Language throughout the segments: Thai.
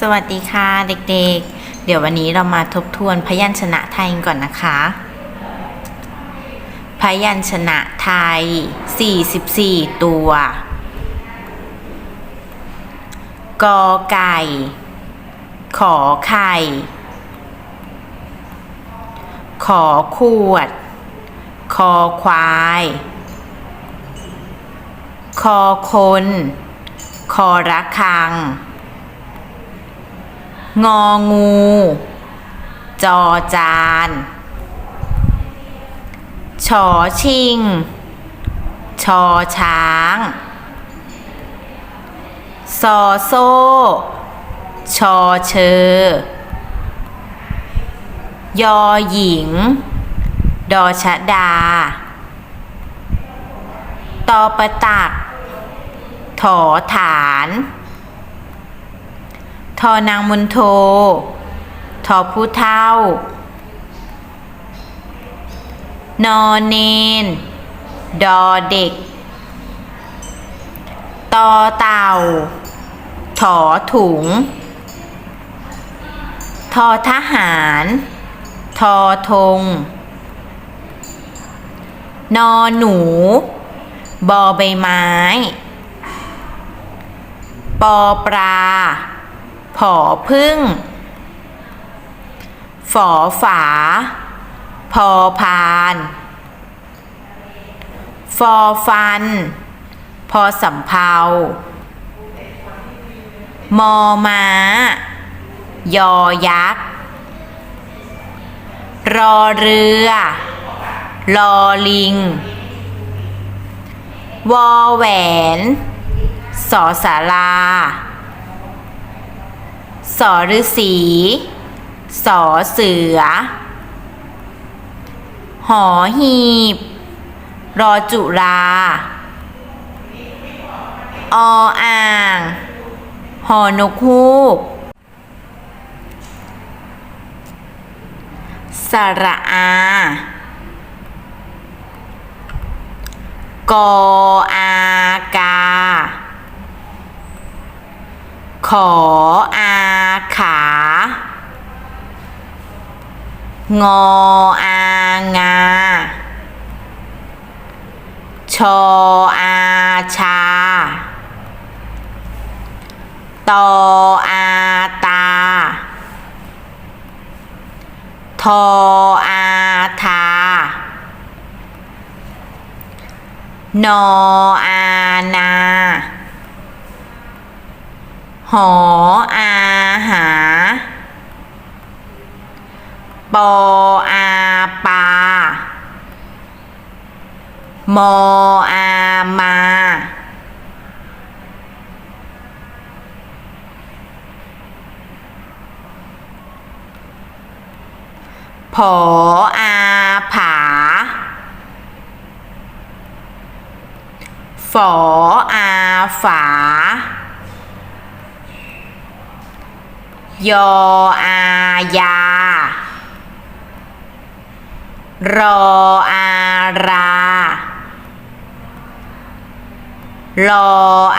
สวัสดีค่ะเด็กๆ เดี๋ยววันนี้เรามาทบทวนพยัญชนะไทยก่อนนะคะ พยัญชนะไทย 44 ตัว กอไก่ ขอไข่ ขอขวด คอควาย คอคน คอระคัง งองู จอจาน ชอชิง ชอช้าง ซอโซ่ ชอเชอยอหญิง ดอชะดา ตอประตัก ถอฐาน ทอนางมุนโททอผู้เท่า นอนเนน ดอเด็ก ตอเต่า ถอถุง ทอทหาร ทอธง นอหนู บอใบไม้ ปอปลา ผอพึ่ง ฝอฝา พอพาน ฟอฟัน พอสำเพามอม้า ยอยักษ์ รอเรือลอลิง วอแหวน สอสารา สอฤษีสอเสือ หอหีบ รอจุรา ออ่าง หอนกฮูก สระอา กออากา ขออาขา งออางา ชออาชา ตออาตา ทออาทานออานา หออาหา ปออาปา มออามา ผออาผา ฝออาฝา ยออายา รออารารอ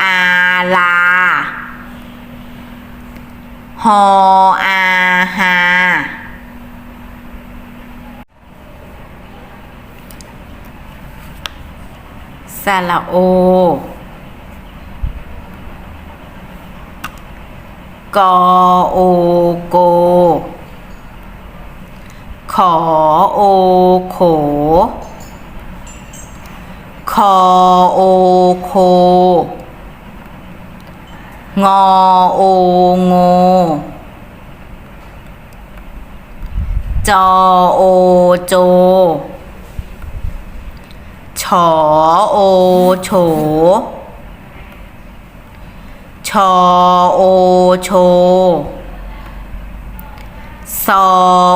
อาลาหออาหาสระโอ กอโอโก ขอโอโข คอโอโค งอโอโง จอโอโจ ฉอโอโฉ ชอโอโชซอ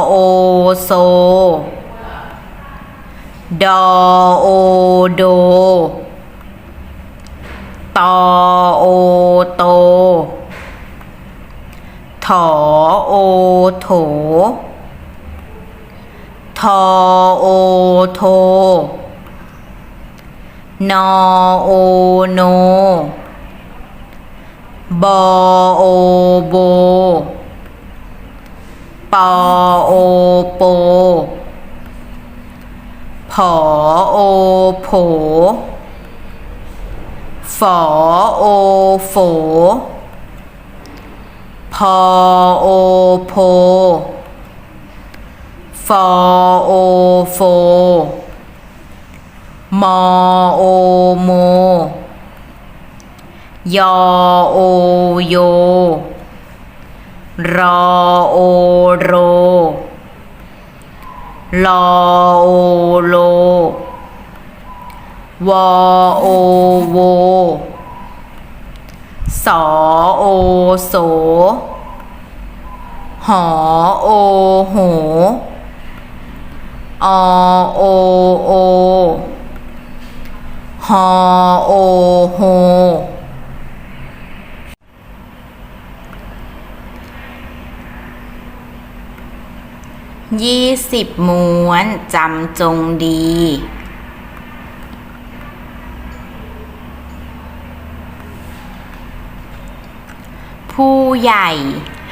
โอโซ ดอโอโด ตอโอโต ถอโอโถ ทอโอโท นอโอโน บโอโบปอโอโปผอโอโผฝอโอโฝพอโอโพฟอโอโฟมอโอโม ยอโอโย รอโอโร ลอโอโล วอโอโว สอโอโส หอโอโห อโอโอ ฮอโอโฮ ยี่สิบม้วนจำจงดี ผู้ใหญ่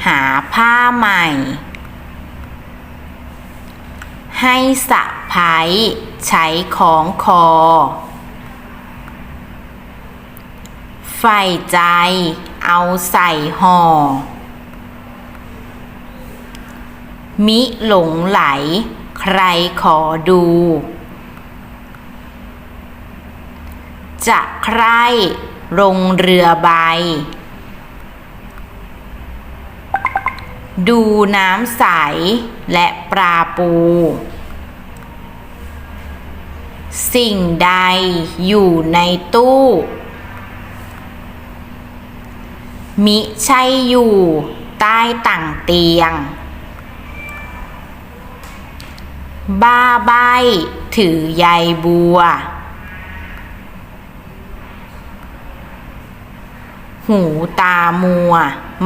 หาผ้าใหม่ ให้สะพ้ายใช้ของคอใฝ่ใจเอาใส่ห่อ มิหลงไหล ใครขอดู จะใครลงเรือใบ ดูน้ำใสและปลาปู สิ่งใดอยู่ในตู้ มิใช่อยู่ใต้ต่างเตียง บ้าใบถือใยบัว หูตามัว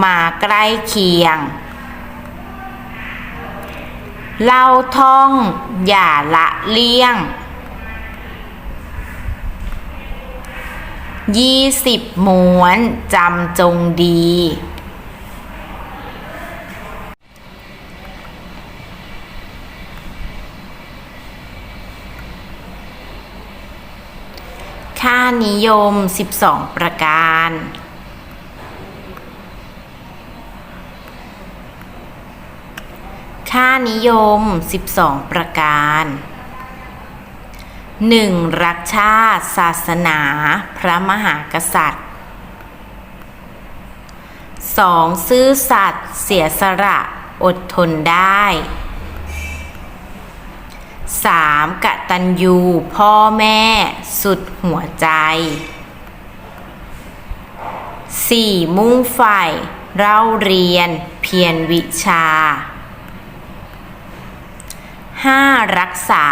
มาใกล้เคียง เล่าท่อง อย่าละเลี่ยง ยี่สิบม้วนจำจงดี ค่านิยม 12 ประการ ค่านิยม 12 ประการ 1. รักชาติ ศาสนา พระมหากษัตริย์ 2. ซื่อสัตย์เสียสละ อดทนได้ 3. กตัญญูพ่อแม่สุดหัวใจ 4. มุ่งใฝ่เล่าเรียนเพียรวิชา 5. รักษา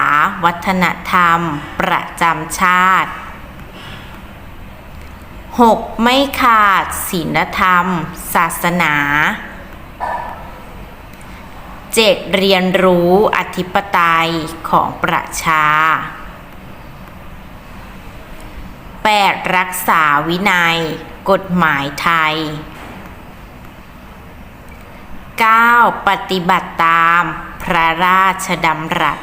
วัฒนธรรมประจำชาติ 6. ไม่ขาดศีลธรรม ศาสนา 7. เรียนรู้อธิปไตยของประชา 8. รักษาวินัย กฎหมายไทย 9. ปฏิบัติตามพระราชดำรัส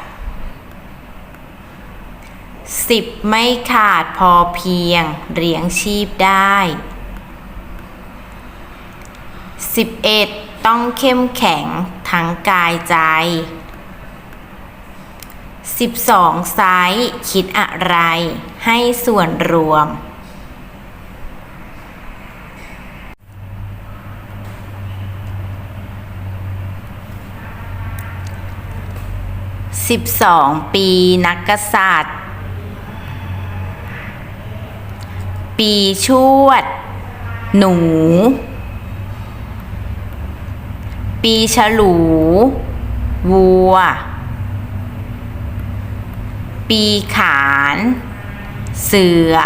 10. ไม่ขาดพอเพียงเลี้ยงชีพได้ 11. ต้องเข้มแข็งทั้งกายใจ 12. ไซส์คิดอะไร ให้ส่วนรวม 12 ปีนักกษัตริย์ ปีชวด หนู ปีฉลู วัว ปีขาน เสือ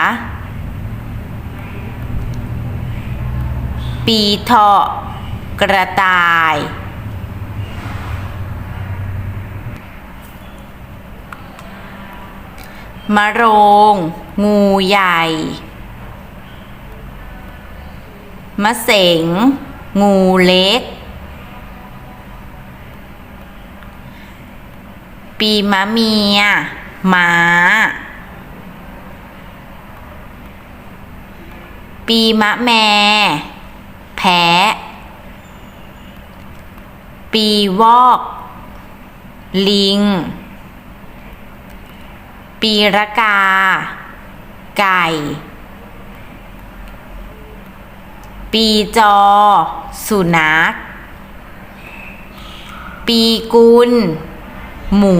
ปีเถาะกระต่าย มะโรง งูใหญ่ มะเสง งูเล็ก ปีมะเมียม้า ปีมะแม่ แพะ ปีวอก ลิง ปีระกา ไก่ ปีจอ สุนัข ปีกุล หมู